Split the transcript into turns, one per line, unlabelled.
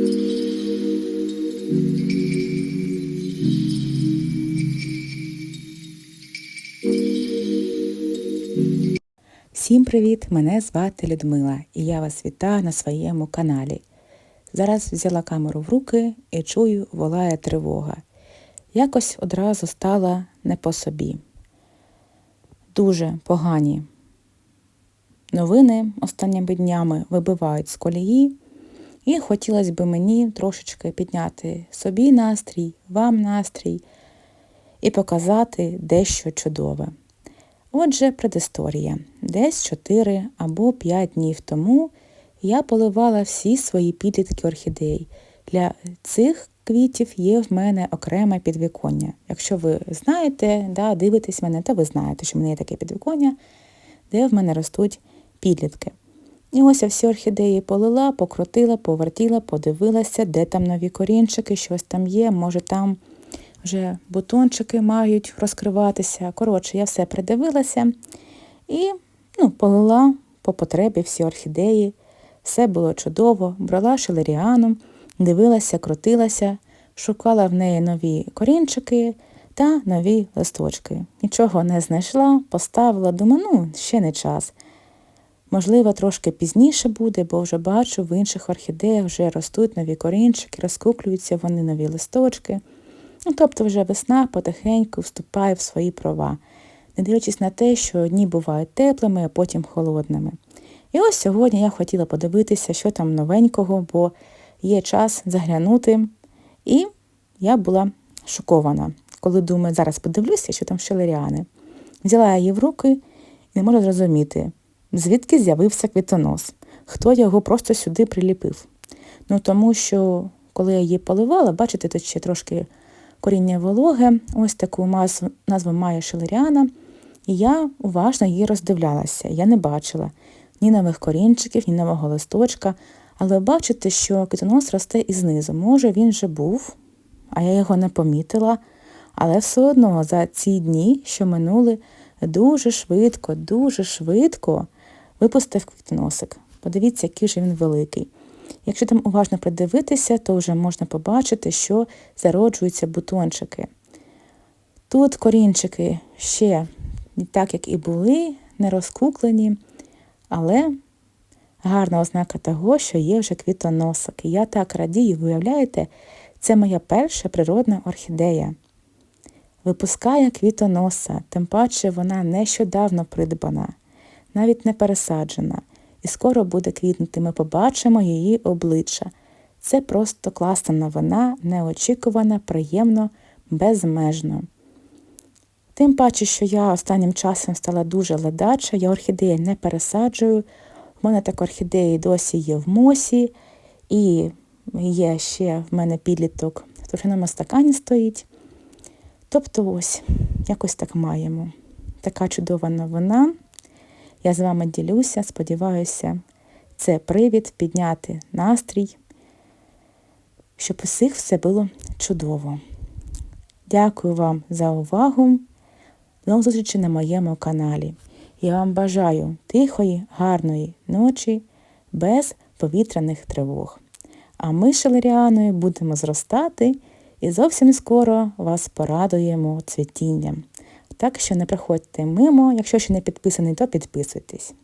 Всім привіт! Мене звати Людмила і я вас вітаю на своєму каналі. Зараз взяла камеру в руки і чую, волає тривога. Якось одразу стала не по собі. Дуже погані новини останніми днями вибивають з колії, і хотілося б мені трошечки підняти собі настрій, вам настрій і показати дещо чудове. Отже, предісторія. Десь 4 або 5 днів тому я поливала всі свої підлітки орхідей. Для цих квітів є в мене окреме підвіконня. Якщо ви знаєте, да, дивитесь мене, то ви знаєте, що в мене є таке підвіконня, де в мене ростуть підлітки. І ось я всі орхідеї полила, покрутила, повертіла, подивилася, де там нові корінчики, щось там є, може там вже бутончики мають розкриватися. Коротше, я все придивилася і ну, полила по потребі всі орхідеї. Все було чудово, брала шелеріаном, дивилася, крутилася, шукала в неї нові корінчики та нові листочки. Нічого не знайшла, поставила, думаю, ну, ще не час. Можливо, трошки пізніше буде, бо вже бачу, в інших орхідеях вже ростуть нові корінчики, розкуклюються вони нові листочки. Ну, Тобто вже весна потихеньку вступає в свої права, не дивлячись на те, що дні бувають теплими, а потім холодними. І ось сьогодні я хотіла подивитися, що там новенького, бо є час заглянути. І я була шокована, коли думаю, зараз подивлюся, що там шелеріани. Взяла її в руки і не можу зрозуміти, звідки з'явився квітонос, хто його просто сюди приліпив. Ну тому що, коли я її поливала, бачите, тут ще трошки коріння вологе, ось таку назву має шелеріана, і я уважно її роздивлялася. Я не бачила ні нових корінчиків, ні нового листочка, але бачите, що квітонос росте і знизу. Може, він вже був, а я його не помітила. Але все одно за ці дні, що минули, дуже швидко, дуже швидко випустив квітоносик. Подивіться, який же він великий. Якщо там уважно придивитися, то вже можна побачити, що зароджуються бутончики. Тут корінчики ще так, як і були, не розкуклені, але гарна ознака того, що є вже квітоносик. Я так радію, виявляєте, це моя перша природна орхідея. Випускає квітоноса, тим паче вона нещодавно придбана, навіть не пересаджена і скоро буде квітнути. Ми побачимо її обличчя. Це просто класна новина, неочікувана, приємно, безмежно. Тим паче, що я останнім часом стала дуже ледача, я орхідеї не пересаджую. У мене так орхідеї досі є в мосі, і є ще в мене підліток в торфяному стакані стоїть. Тобто ось, якось так маємо. Така чудова новина. Я з вами ділюся, сподіваюся, це привід підняти настрій, щоб усіх все було чудово. Дякую вам за увагу. До зустрічі на моєму каналі. Я вам бажаю тихої, гарної ночі, без повітряних тривог. А ми з Шелеріаною будемо зростати і зовсім скоро вас порадуємо цвітінням. Так що не проходьте мимо, якщо ще не підписаний, то підписуйтесь.